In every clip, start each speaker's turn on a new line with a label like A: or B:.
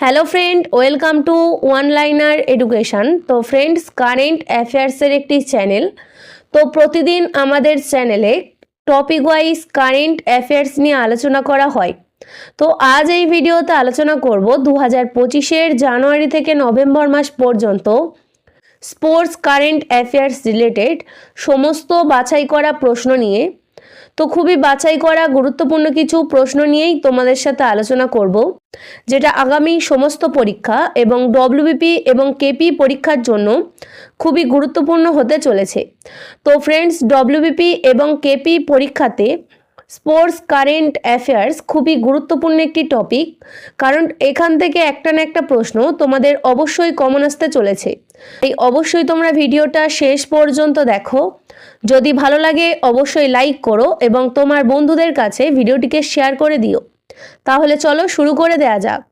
A: Hello friend welcome to one liner education তো friends current অ্যাফেয়ার্সের একটি চ্যানেল তো, প্রতিদিন আমাদের চ্যানেলে টপিক ওয়াইজ কারেন্ট অ্যাফেয়ার্স নিয়ে আলোচনা করা হয়। তো, আজ এই ভিডিওতে আলোচনা করব দু হাজার পঁচিশের জানুয়ারি থেকে নভেম্বর মাস পর্যন্ত স্পোর্টস কারেন্ট অ্যাফেয়ার্স রিলেটেড সমস্ত বাছাই করা প্রশ্ন নিয়ে। তো খুবই বাছাই করা গুরুত্বপূর্ণ কিছু প্রশ্ন নিয়েই তোমাদের সাথে আলোচনা করব, যেটা আগামী সমস্ত পরীক্ষা এবং ডব্লিউবিপি এবং কেপি পরীক্ষার জন্য খুবই গুরুত্বপূর্ণ হতে চলেছে। তো ফ্রেন্ডস ডব্লিউবিপি এবং কেপি পরীক্ষাতে স্পোর্টস কারেন্ট অ্যাফেয়ার্স খুবই গুরুত্বপূর্ণ একটি টপিক কারণ এখান থেকে একটা না একটা প্রশ্ন তোমাদের অবশ্যই কমন আসতে চলেছে। এই অবশ্যই তোমরা ভিডিওটা শেষ পর্যন্ত দেখো। যদি ভালো লাগে, অবশ্যই লাইক করো এবং তোমার বন্ধুদের কাছে ভিডিওটিকে শেয়ার করে দিও। তাহলে চলো শুরু করে দেয়া যাক।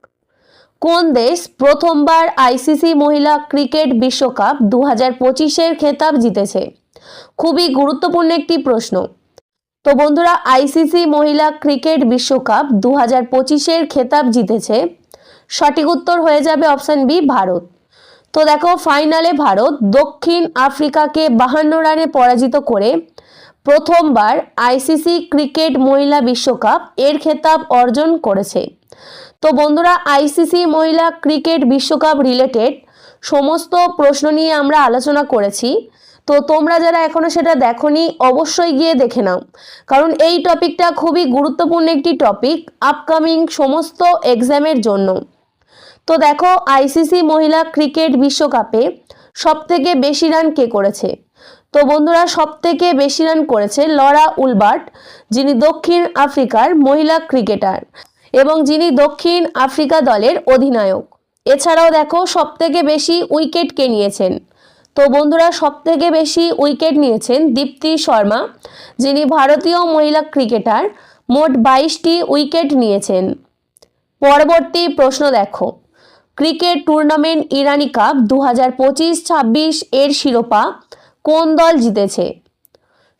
A: কোন দেশ প্রথমবার আইসিসি মহিলা ক্রিকেট বিশ্বকাপ দু হাজার পঁচিশের খেতাব জিতেছে? খুবই গুরুত্বপূর্ণ একটি প্রশ্ন। তো বন্ধুরা আইসিসি মহিলা ক্রিকেট বিশ্বকাপ দু হাজার পঁচিশের খেতাব জিতেছে। সঠিক উত্তর হয়ে যাবে অপশান বি, ভারত। তো দেখো ফাইনালে ভারত দক্ষিণ আফ্রিকাকে বাহান্ন রানে পরাজিত করে প্রথমবার আইসিসি ক্রিকেট মহিলা বিশ্বকাপ এর খেতাব অর্জন করেছে। তো বন্ধুরা, আইসিসি মহিলা ক্রিকেট বিশ্বকাপ রিলেটেড সমস্ত প্রশ্ন নিয়ে আমরা আলোচনা করেছি। তো তোমরা যারা এখনও সেটা দেখোনি, অবশ্যই গিয়ে দেখে নাও। কারণ এই টপিকটা খুবই গুরুত্বপূর্ণ একটি টপিক আপকামিং সমস্ত এক্সামের জন্য। তো দেখো আইসিসি মহিলা ক্রিকেট বিশ্বকাপে সব থেকে বেশি রান কে করেছে? তো বন্ধুরা সব থেকে বেশি রান করেছে লরা উলবার্ট, যিনি দক্ষিণ আফ্রিকার মহিলা ক্রিকেটার এবং যিনি দক্ষিণ আফ্রিকা দলের অধিনায়ক। এছাড়াও দেখো সব থেকে বেশি উইকেট কে নিয়েছেন। তো বন্ধুরা সব থেকে বেশি উইকেট নিয়েছেন দীপ্তি শর্মা, যিনি ভারতীয় মহিলা ক্রিকেটার। মোট বাইশটি উইকেট নিয়েছেন। পরবর্তী প্রশ্ন দেখো। ক্রিকেট টুর্নামেন্ট ইরানি কাপ দু হাজার পঁচিশ ছাব্বিশ এর শিরোপা কোন দল জিতেছে?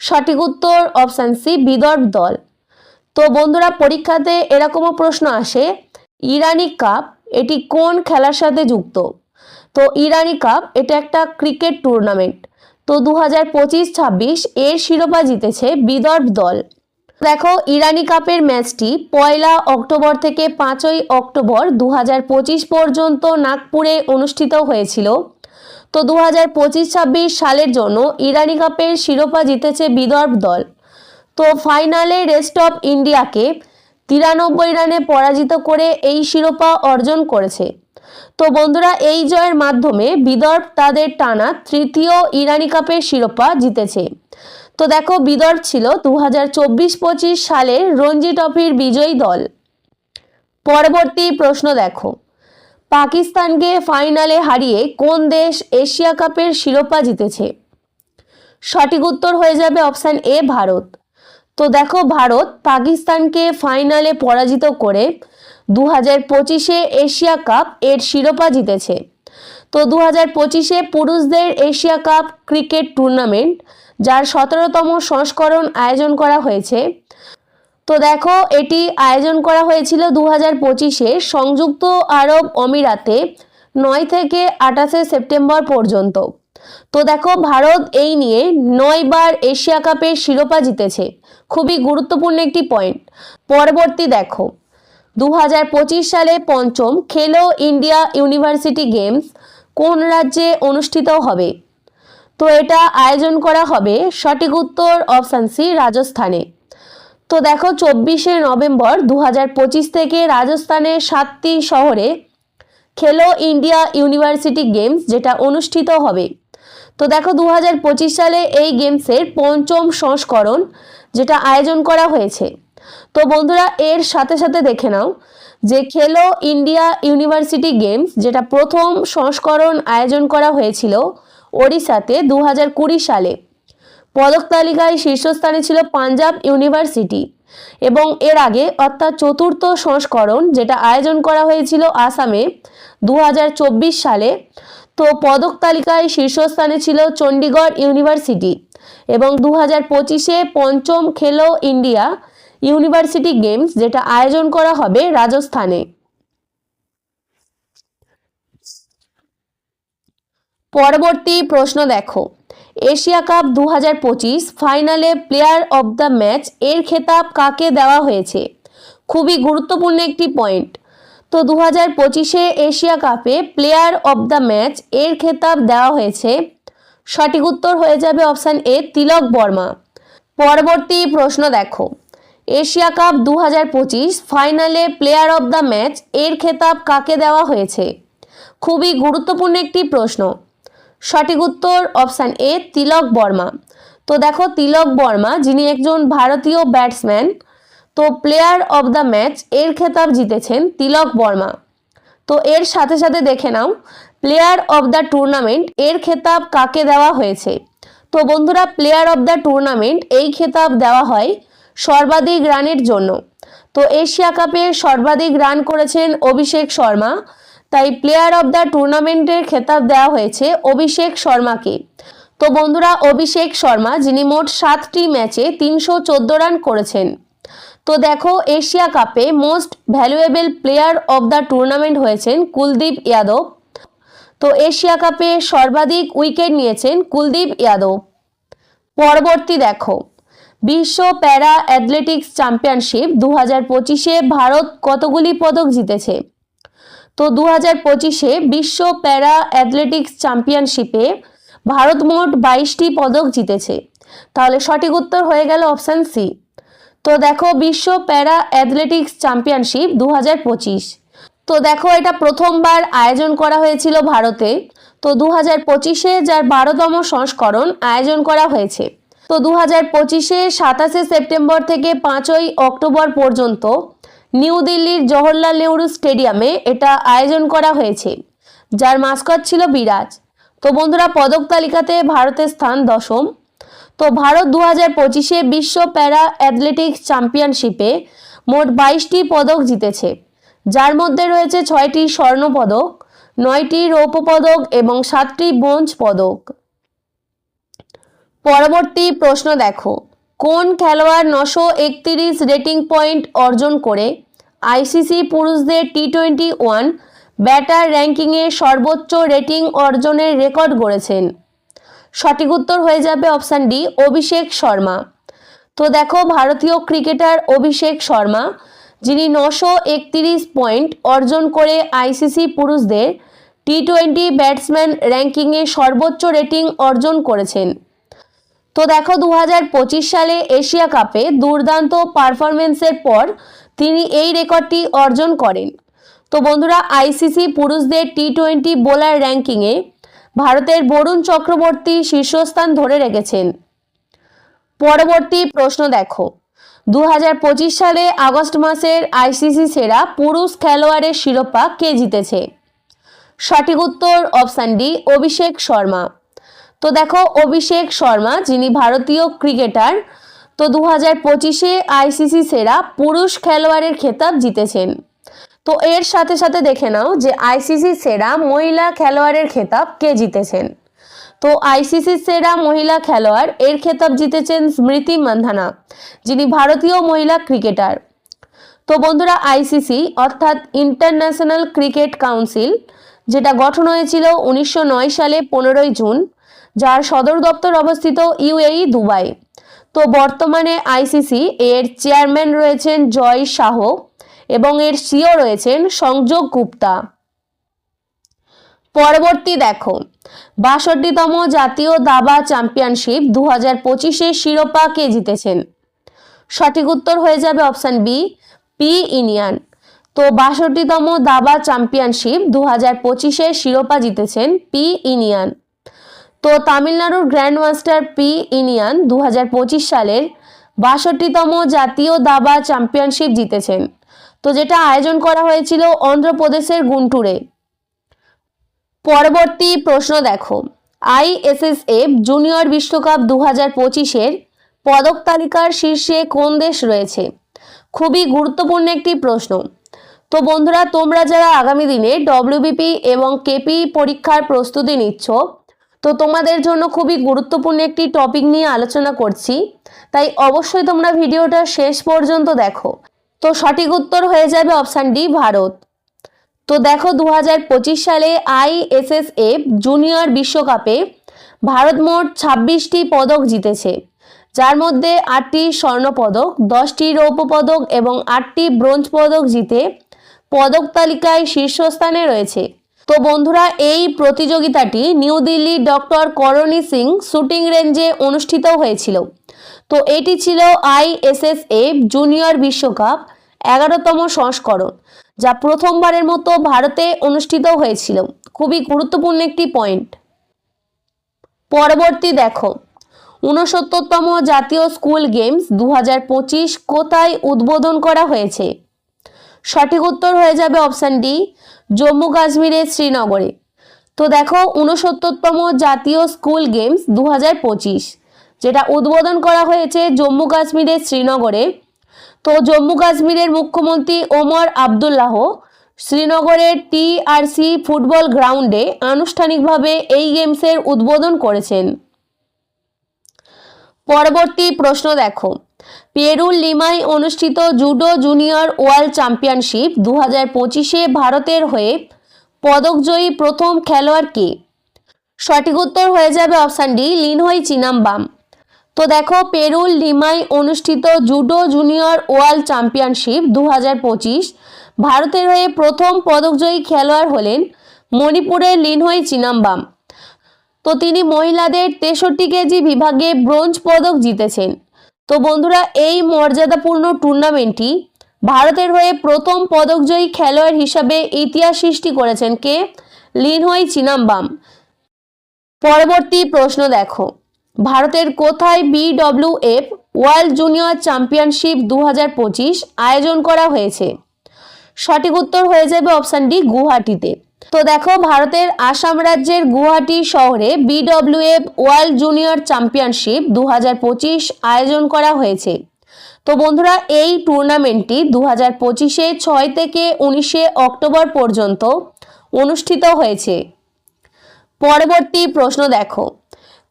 A: সঠিক উত্তর অপশান সি, বিদর্ভ দল। তো বন্ধুরা, পরীক্ষাতে এরকমও প্রশ্ন আসে, ইরানি কাপ এটি কোন খেলার সাথে যুক্ত? তো ইরানি কাপ এটা একটা ক্রিকেট টুর্নামেন্ট। তো দু হাজার পঁচিশ ছাব্বিশ এর শিরোপা জিতেছে বিদর্ভ দল। দেখো, ইরানি কাপের ম্যাচটি পয়লা অক্টোবর থেকে পাঁচই অক্টোবর দু হাজার পঁচিশ পর্যন্ত নাগপুরে অনুষ্ঠিত হয়েছিল। তো দু হাজার পঁচিশ ছাব্বিশ সালের জন্য ইরানি কাপের শিরোপা জিতেছে বিদর্ভ দল। তো ফাইনালে রেস্ট অফ ইন্ডিয়াকে তিরানব্বই রানে পরাজিত করে এই শিরোপা অর্জন করেছে। তো বন্ধুরা, এই জয়ের মাধ্যমে বিদর্ভ তাদের টানা তৃতীয় ইরানি কাপের শিরোপা জিতেছে। তো দেখো, বিদর্ভ ছিল দু হাজার চব্বিশ পঁচিশ সালের রঞ্জি ট্রফির বিজয়ী দল। পরবর্তী প্রশ্ন দেখো, পাকিস্তানকে ফাইনালে হারিয়ে কোন দেশ এশিয়া কাপের শিরোপা জিতেছে? সঠিক উত্তর হয়ে যাবে অপশান এ, ভারত। তো দেখো, ভারত পাকিস্তানকে ফাইনালে পরাজিত করে দু হাজার পঁচিশে এশিয়া কাপ এর শিরোপা জিতেছে। তো দু হাজার পঁচিশে পুরুষদের এশিয়া কাপ ক্রিকেট টুর্নামেন্ট যার সতেরোতম সংস্করণ আয়োজন করা হয়েছে। তো দেখো, এটি আয়োজন করা হয়েছিল দু হাজার পঁচিশে সংযুক্ত আরব অমিরাতে নয় থেকে আঠাশে সেপ্টেম্বর পর্যন্ত। তো দেখো, ভারত এই নিয়ে নয়বার এশিয়া কাপের শিরোপা জিতেছে। খুবই গুরুত্বপূর্ণ একটি পয়েন্ট পরবর্তী দেখো দু হাজার পঁচিশ সালে পঞ্চম খেলো ইন্ডিয়া ইউনিভার্সিটি গেমস কোন রাজ্যে অনুষ্ঠিত হবে? তো এটা আয়োজন করা হবে সঠিক উত্তর অপশান সি রাজস্থানে। তো দেখো, চব্বিশে নভেম্বর দু হাজার পঁচিশ থেকে রাজস্থানের সাতটি শহরে খেলো ইন্ডিয়া ইউনিভার্সিটি গেমস, যেটা অনুষ্ঠিত হবে। তো দেখো দু হাজার পঁচিশ সালে এই গেমসের পঞ্চম সংস্করণ, যেটা আয়োজন করা হয়েছে। তো বন্ধুরা, এর সাথে সাথে দেখে নাও যে খেলো ইন্ডিয়া ইউনিভার্সিটি গেমস, যেটা প্রথম সংস্করণ আয়োজন করা হয়েছিল ওড়িশাতে দু হাজার কুড়ি সালে। পদক তালিকায় শীর্ষস্থানে ছিল পাঞ্জাব ইউনিভার্সিটি এবং এর আগে অর্থাৎ চতুর্থ সংস্করণ যেটা আয়োজন করা হয়েছিল আসামে দু হাজার চব্বিশ সালে। তো পদক তালিকায় শীর্ষস্থানে ছিল চণ্ডীগড় ইউনিভার্সিটি এবং দু হাজার পঁচিশে পঞ্চম খেলো ইন্ডিয়া ইউনিভার্সিটি গেমস যেটা আয়োজন করা হবে রাজস্থানে। পরবর্তী প্রশ্ন দেখো। এশিয়া কাপ দু হাজার পঁচিশ ফাইনালে প্লেয়ার অব দ্য ম্যাচ এর খেতাব কাকে দেওয়া হয়েছে? খুবই গুরুত্বপূর্ণ একটি পয়েন্ট। তো দু হাজার পঁচিশে এশিয়া কাপে প্লেয়ার অব দ্য ম্যাচ এর খেতাব দেওয়া হয়েছে। সঠিক উত্তর হয়ে যাবে অপশান এ, তিলক বর্মা। পরবর্তী প্রশ্ন দেখো। এশিয়া কাপ দু হাজার পঁচিশ ফাইনালে প্লেয়ার অব দ্য ম্যাচ এর খেতাব কাকে দেওয়া হয়েছে? খুবই গুরুত্বপূর্ণ একটি প্রশ্ন। সঠিক উত্তর অপশান এ তিলক বর্মা। তো দেখো তিলক বর্মা, যিনি একজন ভারতীয় ব্যাটসম্যান, তো প্লেয়ার অব দ্য ম্যাচ, এর খেতাব জিতেছেন তিলক বর্মা। তো এর সাথে সাথে দেখে নাও, প্লেয়ার অব দ্য টুর্নামেন্ট, এর খেতাব কাকে দেওয়া হয়েছে? তো বন্ধুরা, প্লেয়ার অব দ্য টুর্নামেন্ট, এই খেতাব দেওয়া হয় সর্বাধিক রানের জন্য। তো এশিয়া কাপে সর্বাধিক রান করেছেন অভিষেক শর্মা তাই প্লেয়ার অব দ্য টুর্নামেন্টের খেতাব দেওয়া হয়েছে অভিষেক শর্মাকে। তো বন্ধুরা, অভিষেক শর্মা, যিনি মোট সাতটি ম্যাচে তিনশো চোদ্দ রান করেছেন। তো দেখো, এশিয়া কাপে most valuable player of the tournament হয়েছেন কুলদীপ যাদব তো এশিয়া কাপে সর্বাধিক উইকেট নিয়েছেন কুলদীপ যাদব পরবর্তী দেখো, বিশ্ব প্যারা অ্যাথলেটিক্স চ্যাম্পিয়নশিপ দু হাজার পঁচিশে ভারত কতগুলি পদক জিতেছে? তো দু হাজার পঁচিশে বিশ্ব প্যারা অ্যাথলেটিক্স চ্যাম্পিয়নশিপে ভারত মোট বাইশটি পদক জিতেছে। তাহলে সঠিক উত্তর হয়ে গেল অপশান সি। তো দেখো বিশ্ব প্যারা অ্যাথলেটিক্স চ্যাম্পিয়নশিপ দু হাজার পঁচিশ। তো দেখো এটা প্রথমবার আয়োজন করা হয়েছিল ভারতে। তো দু হাজার পঁচিশে যার বারোতম সংস্করণ আয়োজন করা হয়েছে। তো দু হাজার পঁচিশে সাতাশে সেপ্টেম্বর থেকে পাঁচই অক্টোবর পর্যন্ত নিউ দিল্লির জওহরলাল নেহরু স্টেডিয়ামে এটা আয়োজন করা হয়েছে, যার মাস্কট ছিল বিরাজ। তো বন্ধুরা, পদক তালিকাতে ভারতের স্থান দশম। তো ভারত দু হাজার পঁচিশে বিশ্ব প্যারা অ্যাথলেটিক্স চ্যাম্পিয়নশিপে মোট বাইশটি পদক জিতেছে, যার মধ্যে রয়েছে ছয়টি স্বর্ণ পদক, নয়টি রৌপ্য পদক এবং সাতটি ব্রোঞ্জ পদক। পরবর্তী প্রশ্ন দেখো। কোন খেলোয়াড় নশো একত্রিশ রেটিং পয়েন্ট অর্জন করে? আইসিসি পুরুষদের টি টোয়েন্টি ওয়ান, ব্যাটার র্যাঙ্কিংয়ে সর্বোচ্চ রেটিং অর্জনের রেকর্ড গড়েছেন। সঠিক উত্তর হয়ে যাবে অপশান ডি, অভিষেক শর্মা। তো দেখো, ভারতীয় ক্রিকেটার অভিষেক শর্মা, যিনি নশো একত্রিশ পয়েন্ট অর্জন করে আইসিসি পুরুষদের টি টোয়েন্টি ব্যাটসম্যান র্যাঙ্কিংয়ে সর্বোচ্চ রেটিং অর্জন করেছেন। তো দেখো দু হাজার পঁচিশ সালে এশিয়া কাপে দুর্দান্ত পারফরমেন্সের পর তিনি এই রেকর্ডটি অর্জন করেন। তো বন্ধুরা, আইসিসি পুরুষদের টি টোয়েন্টি বোলার র্যাঙ্কিংয়ে ভারতের বরুণ চক্রবর্তী শীর্ষস্থান ধরে রেখেছেন। পরবর্তী প্রশ্ন দেখো দু হাজার পঁচিশ সালে আগস্ট মাসের আইসিসি সেরা পুরুষ খেলোয়াড়ের শিরোপা কে জিতেছে? সঠিক উত্তর অপশান ডি, অভিষেক শর্মা। তো দেখো, অভিষেক শর্মা, যিনি ভারতীয় ক্রিকেটার, তো দু হাজার পঁচিশে আইসিসি সেরা পুরুষ খেলোয়াড়ের খেতাব জিতেছেন। তো এর সাথে সাথে দেখে নাও যে আইসিসি সেরা মহিলা খেলোয়াড়ের খেতাব কে জিতেছেন। তো আইসিসি সেরা মহিলা খেলোয়াড় এর খেতাব জিতেছেন স্মৃতি মান্ধানা, যিনি ভারতীয় মহিলা ক্রিকেটার। তো বন্ধুরা, আইসিসি অর্থাৎ ইন্টারন্যাশনাল ক্রিকেট কাউন্সিল, যেটা গঠন হয়েছিল উনিশশো নয় সালে পনেরোই জুন যার সদর দপ্তর অবস্থিত ইউএই, দুবাই। তো বর্তমানে আইসিসি এর চেয়ারম্যান রয়েছেন জয় শাহ এবং এর সিও রয়েছেন সংযোগ গুপ্তা। পরবর্তী দেখো, বাষট্টিতম জাতীয় দাবা চ্যাম্পিয়নশিপ দু হাজার পঁচিশে শিরোপা কে জিতেছেন? সঠিক উত্তর হয়ে যাবে অপশান বি, পি ইনিয়ান। তো বাষট্টিতম দাবা চ্যাম্পিয়নশিপ দু হাজার পঁচিশে শিরোপা জিতেছেন পি ইনিয়ান। তো তামিলনাড়ুর গ্র্যান্ড মাস্টার পি ইনিয়ান দু হাজার পঁচিশ সালের বাষট্টিতম জাতীয় দাবা চ্যাম্পিয়নশিপ জিতেছেন। তো যেটা আয়োজন করা হয়েছিল অন্ধ্রপ্রদেশের গুন্টুরে। পরবর্তী প্রশ্ন দেখো। আইএসএসএফ জুনিয়র বিশ্বকাপ দু হাজার পঁচিশের পদক তালিকার শীর্ষে কোন দেশ রয়েছে? খুবই গুরুত্বপূর্ণ একটি প্রশ্ন। তো বন্ধুরা, তোমরা যারা আগামী দিনে ডব্লিউবিপি এবং কেপি পরীক্ষার প্রস্তুতি নিচ্ছ তো তোমাদের জন্য খুবই গুরুত্বপূর্ণ একটি টপিক নিয়ে আলোচনা করছি। তাই অবশ্যই তোমরা ভিডিওটা শেষ পর্যন্ত দেখো। তো সঠিক উত্তর হয়ে যাবে অপশান ডি ভারত। তো দেখো দু হাজার পঁচিশ সালে আইএসএসএফ জুনিয়র বিশ্বকাপে ভারত মোট ছাব্বিশটি পদক জিতেছে। যার মধ্যে আটটি স্বর্ণপদক, দশটি রৌপ্য পদক এবং আটটি ব্রোঞ্জ পদক জিতে পদক তালিকায় শীর্ষস্থানে রয়েছে। তো বন্ধুরা, এই প্রতিযোগিতাটি নিউ দিল্লির ডক্টর করণী সিং শুটিং রেঞ্জে অনুষ্ঠিত হয়েছিল। তো এটি ছিল আইএসএসএফ জুনিয়র বিশ্বকাপ এগারোতম সংস্করণ, যা প্রথমবারের মতো ভারতে অনুষ্ঠিত হয়েছিল। খুবই গুরুত্বপূর্ণ একটি পয়েন্ট। পরবর্তী দেখো, ঊনসত্তরতম জাতীয় স্কুল গেমস দু হাজার পঁচিশ কোথায় উদ্বোধন করা হয়েছে? সঠিক উত্তর হয়ে যাবে অপশান ডি জম্মু কাশ্মীরের শ্রীনগরে। তো দেখো, ঊনসত্তরতম জাতীয় স্কুল গেমস দু হাজার পঁচিশ, যেটা উদ্বোধন করা হয়েছে জম্মু কাশ্মীরের শ্রীনগরে। তো জম্মু কাশ্মীরের মুখ্যমন্ত্রী ওমর আবদুল্লাহ শ্রীনগরের টিআরসি ফুটবল গ্রাউন্ডে আনুষ্ঠানিকভাবে এই গেমসের উদ্বোধন করেছেন। পরবর্তী প্রশ্ন দেখো পেরুল লিমায় অনুষ্ঠিত জুডো জুনিয়র ওয়ার্ল্ড চ্যাম্পিয়নশিপ দু হাজার পঁচিশে ভারতের হয়ে পদকজয়ী প্রথম খেলোয়াড় কে? সঠিক উত্তর হয়ে যাবে অপশান ডি, লিনহই চিনাম্বাম। তো দেখো পেরুল লিমায় অনুষ্ঠিত জুডো জুনিয়র ওয়ার্ল্ড চ্যাম্পিয়নশিপ দু হাজার পঁচিশ ভারতের হয়ে প্রথম পদকজয়ী খেলোয়াড় হলেন মণিপুরের লিনহই চিনাম্বাম। তো তিনি মহিলাদের তেষট্টি কেজি বিভাগে ব্রোঞ্জ পদক জিতেছেন। তো বন্ধুরা, এই মর্যাদাপূর্ণ টুর্নামেন্টটি ভারতের হয়ে প্রথম পদকজয়ী খেলোয়াড় হিসাবে ইতিহাস সৃষ্টি করেছেন কে? লিনহই চিনাম্বাম। পরবর্তী প্রশ্ন দেখো। ভারতের কোথায় বিডব্লিউএফ ওয়ার্ল্ড জুনিয়র চ্যাম্পিয়নশিপ দু হাজার পঁচিশ আয়োজন করা হয়েছে? সঠিক উত্তর হয়ে যাবে অপশান ডি গুয়াহাটিতে। তো দেখো, ভারতের আসাম রাজ্যের গুয়াহাটি শহরে বিডব্লিউএফ ওয়ার্ল্ড জুনিয়র চ্যাম্পিয়নশিপ দু হাজার পঁচিশ আয়োজন করা হয়েছে। তো বন্ধুরা, এই টুর্নামেন্টটি দু হাজার পঁচিশে ছয় থেকে উনিশে অক্টোবর পর্যন্ত অনুষ্ঠিত হয়েছে। পরবর্তী প্রশ্ন দেখো,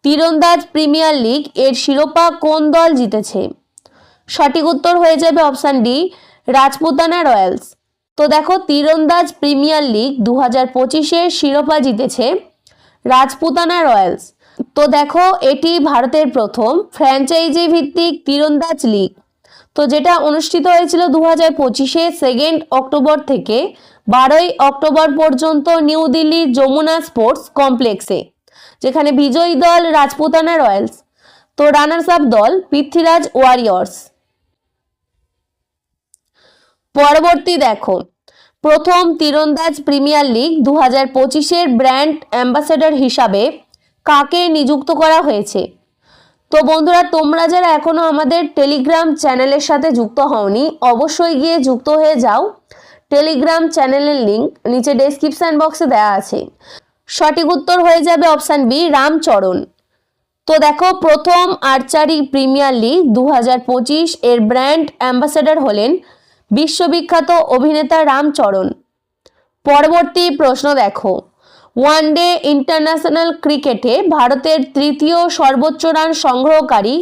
A: তীরন্দাজ প্রিমিয়ার লিগ এর শিরোপা কোন দল জিতেছে? সঠিক উত্তর হয়ে যাবে অপশান ডি, রাজপুতানা রয়্যালস। তো দেখো, তীরন্দাজ প্রিমিয়ার লিগ দু হাজার পঁচিশের শিরোপা জিতেছে রাজপুতানা রয়্যালস। তো দেখো, এটি ভারতের প্রথম ফ্র্যাঞ্চাইজি ভিত্তিক তীরন্দাজ লিগ। তো যেটা অনুষ্ঠিত হয়েছিল দু হাজার পঁচিশে সেকেন্ড অক্টোবর থেকে বারোই অক্টোবর পর্যন্ত নিউ দিল্লির যমুনা স্পোর্টস কমপ্লেক্সে, যেখানে বিজয়ী দল রাজপুতানা রয়্যালস। তো রানার্স আপ দল পৃথ্বীরাজ ওয়ারিয়র্স। পরবর্তী দেখো। প্রথম তীরন্দাজ প্রিমিয়ার লিগ দু হাজার পঁচিশের ব্র্যান্ড অ্যাম্বাসেডর হিসাবে কাকে নিযুক্ত করা হয়েছে? তো বন্ধুরা, তোমরা যারা এখনও আমাদের টেলিগ্রাম চ্যানেলের সাথে যুক্ত হওনি, অবশ্যই গিয়ে যুক্ত হয়ে যাও। টেলিগ্রাম চ্যানেলের লিঙ্ক নিচে ডেসক্রিপশান বক্সে দেওয়া আছে। সঠিক উত্তর হয়ে যাবে অপশান বি, রামচরণ। তো দেখো, প্রথম আর্চারি প্রিমিয়ার লিগ দু হাজার পঁচিশ এর ব্র্যান্ড অ্যাম্বাসেডর হলেন বিশ্ববিখ্যাত অভিনেতা রামচরণ। পরবর্তী প্রশ্ন দেখো। ওয়ান ডে ইন্টারন্যাশনাল ক্রিকেটে ভারতের তৃতীয় সর্বোচ্চ রান সংগ্রহকারী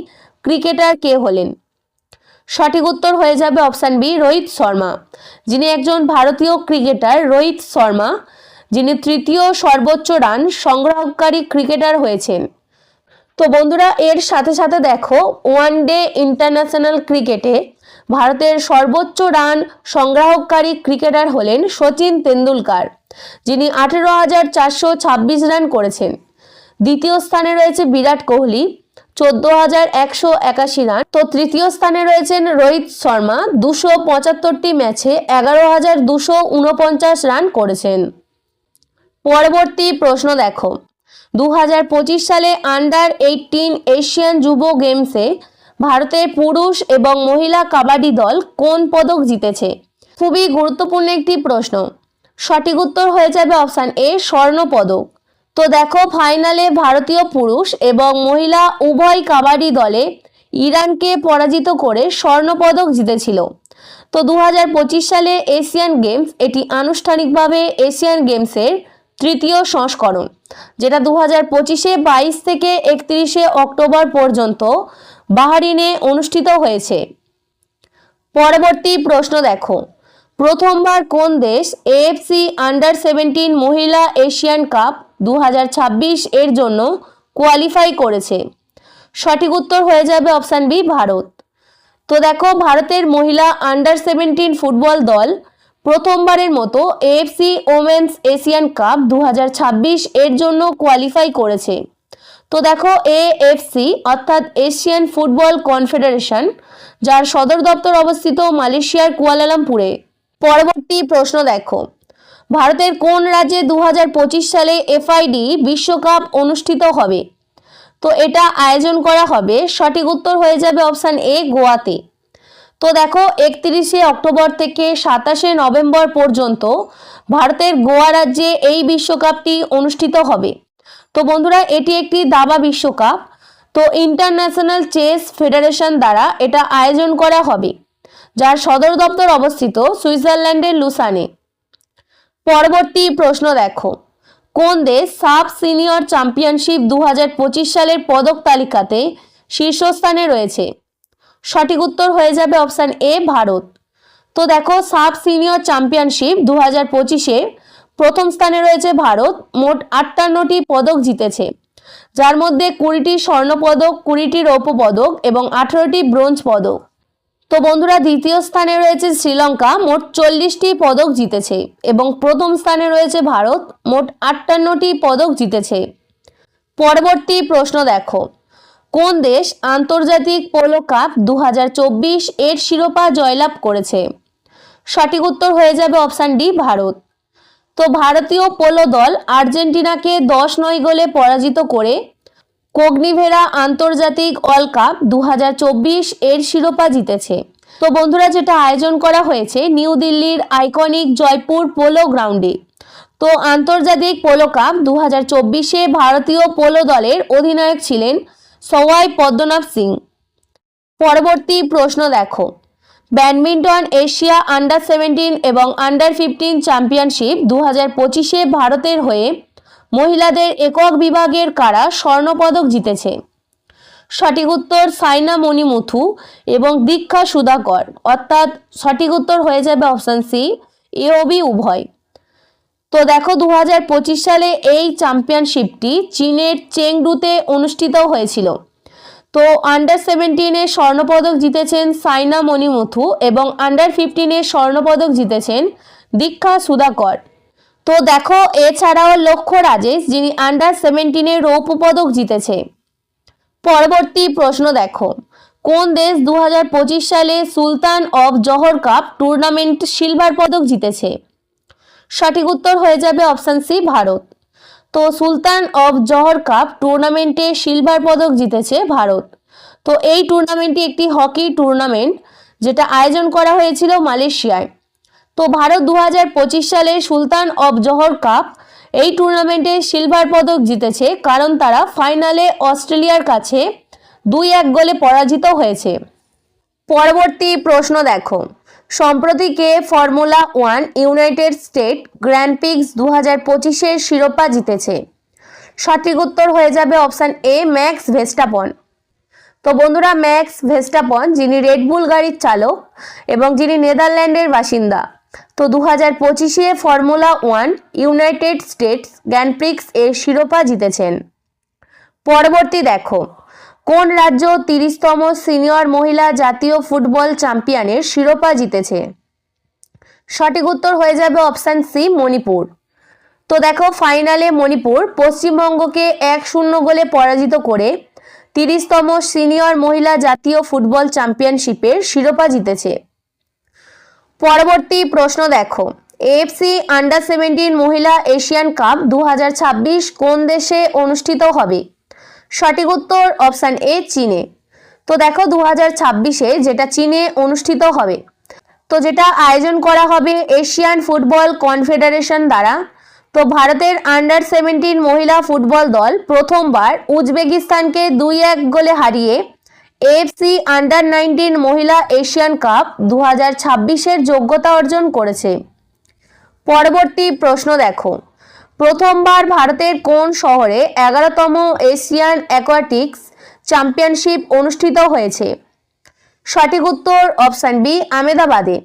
A: ক্রিকেটার কে হলেন? সঠিক উত্তর হয়ে যাবে অপশান বি, রোহিত শর্মা। যিনি একজন ভারতীয় ক্রিকেটার, রোহিত শর্মা, যিনি তৃতীয় সর্বোচ্চ রান সংগ্রহকারী ক্রিকেটার হয়েছেন। তো বন্ধুরা, এর সাথে সাথে দেখো, ওয়ান ডে ইন্টারন্যাশনাল ক্রিকেটে ভারতের সর্বোচ্চ রান সংগ্রাহককারী ক্রিকেটার হলেন সচিন তেন্ডুলকার, যিনি আঠেরো হাজার চারশো ছাব্বিশ রান করেছেন। দ্বিতীয় স্থানে রয়েছে বিরাট কোহলি, চোদ্দ হাজার একশো একাশি রান। তো তৃতীয় স্থানে রয়েছেন রোহিত শর্মা, দুশো পঁচাত্তরটি ম্যাচে এগারো হাজার দুশো উনপঞ্চাশ রান করেছেন। পরবর্তী প্রশ্ন দেখো। দু হাজার পঁচিশ সালে আন্ডার এইটিন এশিয়ান যুব গেমসে ভারতের পুরুষ এবং মহিলা কাবাডি দল কোন পদক জিতেছে? খুবই গুরুত্বপূর্ণ একটি প্রশ্ন। সঠিক উত্তর হয়ে যাবে অপশান এ, স্বর্ণ পদক। তো দেখো, ফাইনালে ভারতীয় পুরুষ এবং মহিলা উভয় কাবাডি দলে ইরানকে পরাজিত করে স্বর্ণপদক জিতেছিল। তো দু হাজার পঁচিশ সালে এশিয়ান গেমস এটি আনুষ্ঠানিকভাবে এশিয়ান গেমসের তৃতীয় সংস্করণ, যেটা দু হাজার পঁচিশে বাইশ থেকে একত্রিশে অক্টোবর পর্যন্ত বাহারিনে অনুষ্ঠিত হয়েছে। পরবর্তী প্রশ্ন দেখো। প্রথমবার কোন দেশ এএফসি আন্ডার সেভেন্টিন মহিলা এশিয়ান কাপ দু হাজার ছাব্বিশ এর জন্য কোয়ালিফাই করেছে? সঠিক উত্তর হয়ে যাবে অপশান বি ভারত। তো দেখো, ভারতের মহিলা আন্ডার সেভেন্টিন ফুটবল দল প্রথমবারের মতো এএফসি ওমেন্স এশিয়ান কাপ দু হাজার ছাব্বিশ এর জন্য কোয়ালিফাই করেছে। তো দেখো এএফসি অর্থাৎ এশিয়ান ফুটবল কনফেডারেশন যার সদর দপ্তর অবস্থিত মালয়েশিয়ার কুয়ালালামপুরে। পরবর্তী প্রশ্ন দেখো, ভারতের কোন রাজ্যে দু হাজার পঁচিশ সালে এফআইডি বিশ্বকাপ অনুষ্ঠিত হবে? তো এটা আয়োজন করা হবে, সঠিক উত্তর হয়ে যাবে অপশান এ গোয়াতে। তো দেখো একত্রিশে অক্টোবর থেকে সাতাশে নভেম্বর পর্যন্ত ভারতের গোয়া রাজ্যে এই বিশ্বকাপটি অনুষ্ঠিত হবে। তো বন্ধুরা, এটি একটি দাবা বিশ্বকাপ। তো ইন্টারন্যাশনাল চেস ফেডারেশন দ্বারা এটা আয়োজন করা হবে, যার সদর দপ্তর অবস্থিত সুইজারল্যান্ডের লুসানে। পরবর্তী প্রশ্ন দেখো, কোন দেশ সাব সিনিয়র চ্যাম্পিয়নশিপ দু হাজার পঁচিশ সালের পদক তালিকাতে শীর্ষস্থানে রয়েছে? সঠিক উত্তর হয়ে যাবে অপশান এ, ভারত। তো দেখো, সাব সিনিয়র চ্যাম্পিয়নশিপ দু হাজার পঁচিশে প্রথম স্থানে রয়েছে ভারত, মোট আটান্নটি পদক জিতেছে। যার মধ্যে কুড়িটি স্বর্ণপদক, কুড়িটি রৌপ্য পদক এবং আঠেরোটি ব্রোঞ্জ পদক। তো বন্ধুরা, দ্বিতীয় স্থানে রয়েছে শ্রীলঙ্কা, মোট চল্লিশটি পদক জিতেছে এবং প্রথম স্থানে রয়েছে ভারত, মোট আটান্নটি পদক জিতেছে। পরবর্তী প্রশ্ন দেখো। কোন দেশ আন্তর্জাতিক পোলো কাপ দু হাজার চব্বিশ এর শিরোপা জয়লাভ করেছে? সঠিক উত্তর হয়ে যাবে অপশান ডি, ভারত। তো ভারতীয় পোলো দল আর্জেন্টিনাকে দশ নয় গোলে পরাজিত করে কোগনিভেরা আন্তর্জাতিক অল কাপ দু হাজার চব্বিশ এর শিরোপা জিতেছে। তো বন্ধুরা, যেটা আয়োজন করা হয়েছে, নিউ দিল্লির আইকনিক জয়পুর পোলো গ্রাউন্ডে। তো আন্তর্জাতিক পোলো কাপ দু হাজার চব্বিশে ভারতীয় পোলো দলের অধিনায়ক ছিলেন সওয়াই পদ্মনাভ সিং। পরবর্তী প্রশ্ন দেখো। ব্যাডমিন্টন এশিয়া আন্ডার সেভেন্টিন এবং আন্ডার ফিফটিন চ্যাম্পিয়নশিপ দু হাজার পঁচিশে ভারতের হয়ে মহিলাদের একক বিভাগের কারা স্বর্ণপদক জিতেছে? সঠিক উত্তর সাইনা মণিমুথু এবং দীক্ষা সুধাকর। অর্থাৎ সঠিক উত্তর হয়ে যাবে অপশান সি এওবি উভয়। তো দেখো দু হাজার পঁচিশ সালে এই চ্যাম্পিয়নশিপটি চীনের চেংডুতে অনুষ্ঠিত হয়েছিল। তো আন্ডার সেভেন্টিনে স্বর্ণপদক জিতেছেন সাইনা মণিমুথু এবং আন্ডার ফিফটিনে স্বর্ণপদক জিতেছেন দীক্ষা সুধাকর। তো দেখো, এছাড়াও লক্ষ্য রাজেশ, যিনি আন্ডার সেভেন্টিনে রৌপ্য পদক জিতেছে। পরবর্তী প্রশ্ন দেখো, কোন দেশ দু হাজার পঁচিশ সালে Sultan of Johor cup tournament silver পদক জিতেছে? সঠিক উত্তর হয়ে যাবে অপশান সি ভারত। তো সুলতান অব জহর কাপ টুর্নামেন্টে সিলভার পদক জিতেছে ভারত। তো এই টুর্নামেন্টটি একটি হকি টুর্নামেন্ট যেটা আয়োজন করা হয়েছিল মালয়েশিয়ায়। তো ভারত দু হাজার পঁচিশ সালে সুলতান অব জহর কাপ এই টুর্নামেন্টে সিলভার পদক জিতেছে কারণ তারা ফাইনালে অস্ট্রেলিয়ার কাছে দুই এক গোলে পরাজিত হয়েছে। পরবর্তী প্রশ্ন দেখো। সম্প্রতি কে formula one United State grand prix দু হাজার পঁচিশের শিরোপা জিতেছে। সঠিক উত্তর হয়ে যাবে অপশান এ, ম্যাক্স ভেস্টাপন। তো বন্ধুরা, ম্যাক্স ভেস্টাপন যিনি রেডবুল গাড়ির চালক এবং যিনি নেদারল্যান্ডের বাসিন্দা, তো দু হাজার পঁচিশে formula one United States grand prix এর শিরোপা জিতেছেন। পরবর্তী দেখো। কোন রাজ্য তিরিশতম সিনিয়র মহিলা জাতীয় ফুটবল চ্যাম্পিয়নের শিরোপা জিতেছে? সঠিক উত্তর হয়ে যাবে অপশান সি, মণিপুর। তো দেখো, ফাইনালে মণিপুর পশ্চিমবঙ্গকে এক শূন্য গোলে পরাজিত করে তিরিশতম সিনিয়র মহিলা জাতীয় ফুটবল চ্যাম্পিয়নশিপের শিরোপা জিতেছে। পরবর্তী প্রশ্ন দেখো এএফসি আন্ডার সেভেন্টিন মহিলা এশিয়ান কাপ দু হাজার ছাব্বিশ কোন দেশে অনুষ্ঠিত হবে? সঠিক উত্তর অপশান এ, চীনে। তো দেখো দু হাজার ছাব্বিশে যেটা চীনে অনুষ্ঠিত হবে, তো যেটা আয়োজন করা হবে এশিয়ান ফুটবল কনফেডারেশন দ্বারা, তো ভারতের আন্ডার সেভেন্টিন মহিলা ফুটবল দল প্রথমবার উজবেকিস্তানকে দুই এক গোলে হারিয়ে এএফসি আন্ডার নাইনটিন মহিলা এশিয়ান কাপ দু হাজার যোগ্যতা অর্জন করেছে। পরবর্তী প্রশ্ন দেখো। প্রথমবার ভারতের কোন শহরে এগারোতম এশিয়ান অ্যাকোয়াটিক্স চ্যাম্পিয়নশিপ অনুষ্ঠিত হয়েছে? সঠিক উত্তর অপশান বি আমেদাবাদে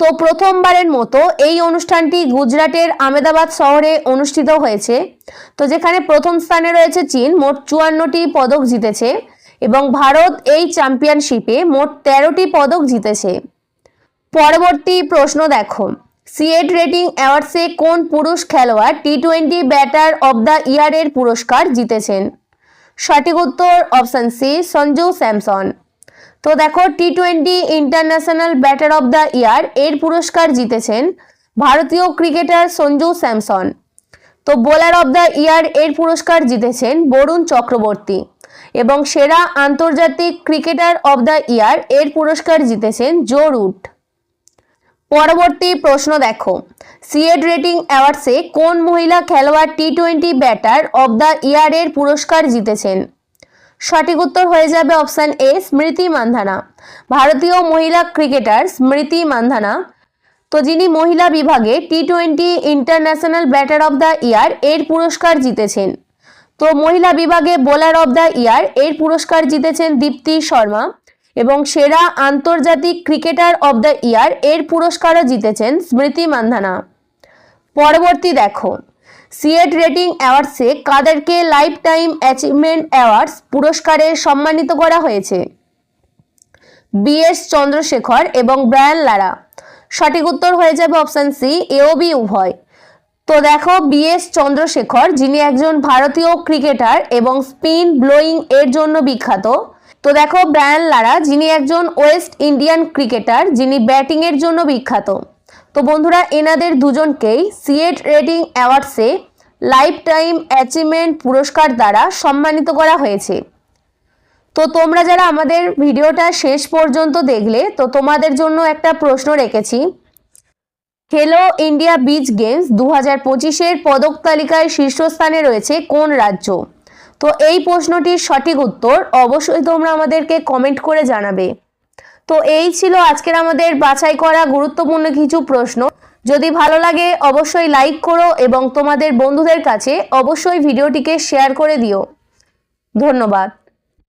A: তো প্রথমবারের মতো এই অনুষ্ঠানটি গুজরাটের আমেদাবাদ শহরে অনুষ্ঠিত হয়েছে। তো যেখানে প্রথম স্থানে রয়েছে চীন, মোট চুয়ান্নটি পদক জিতেছে এবং ভারত এই চ্যাম্পিয়নশিপে মোট তেরোটি পদক জিতেছে। পরবর্তী প্রশ্ন দেখো। সিএড রেটিং অ্যাওয়ার্ডসে কোন পুরুষ খেলোয়াড় T twenty batter of the ইয়ারের পুরস্কার জিতেছেন? সঠিক উত্তর অপশন সি সঞ্জু স্যামসন। তো দেখো T twenty international batter of the year এর পুরস্কার জিতেছেন ভারতীয় ক্রিকেটার সঞ্জু স্যামসন। তো বোলার অব দ্য ইয়ার এর পুরস্কার জিতেছেন বরুণ চক্রবর্তী এবং সেরা আন্তর্জাতিক ক্রিকেটার অব দ্য ইয়ার এর পুরস্কার জিতেছেন জো রুট। পরবর্তী প্রশ্ন দেখো। সিএড রেটিং অ্যাওয়ার্ডসে কোন মহিলা খেলোয়াড় T twenty batter of the ইয়ারের পুরস্কার জিতেছেন? সঠিক উত্তর হয়ে যাবে অপশান এ স্মৃতি মান্ধানা। ভারতীয় মহিলা ক্রিকেটার স্মৃতি মান্ধানা। তো যিনি মহিলা বিভাগে T twenty international batter of the year এর পুরস্কার জিতেছেন। তো মহিলা বিভাগে বোলার অব দ্য ইয়ার এর পুরস্কার জিতেছেন দীপ্তি শর্মা। এবং সেরা আন্তর্জাতিক ক্রিকেটার অব দ্য ইয়ার এর পুরস্কারও জিতেছেন স্মৃতি মান্ধানা। পরবর্তী দেখো সিএড রেটিং অ্যাওয়ার্ডসে কাদেরকে লাইফ টাইম অ্যাচিভমেন্ট অ্যাওয়ার্ডস পুরস্কারে সম্মানিত করা হয়েছে? বিএস চন্দ্রশেখর এবং ব্রায়ান লারা। সঠিক উত্তর হয়ে যাবে অপশন সি এও বি, উভয়। তো দেখো, বিএস চন্দ্রশেখর, যিনি একজন ভারতীয় ক্রিকেটার এবং স্পিন ব্লোয়িং এর জন্য বিখ্যাত তো দেখো, ব্রায়ান লারা, যিনি একজন ওয়েস্ট ইন্ডিয়ান ক্রিকেটার, যিনি ব্যাটিংয়ের জন্য বিখ্যাত। তো বন্ধুরা, এনাদের দুজনকেই সিএড রেটিং অ্যাওয়ার্ডসে লাইফ টাইম অ্যাচিভমেন্ট পুরস্কার দ্বারা সম্মানিত করা হয়েছে। তো তোমরা যারা আমাদের ভিডিওটা শেষ পর্যন্ত দেখলে, তো তোমাদের জন্য একটা প্রশ্ন রেখেছি। খেলো ইন্ডিয়া বিচ গেমস দু হাজার পঁচিশের পদক তালিকায় শীর্ষস্থানে রয়েছে কোন রাজ্য? তো এই প্রশ্নটির সঠিক উত্তর অবশ্যই তোমরা আমাদেরকে কমেন্ট করে জানাবে। তো এই ছিল আজকের আমাদের বাছাই করা গুরুত্বপূর্ণ কিছু প্রশ্ন। যদি ভালো লাগে অবশ্যই লাইক করো এবং তোমাদের বন্ধুদের কাছে অবশ্যই ভিডিওটিকে শেয়ার করে দিও। ধন্যবাদ।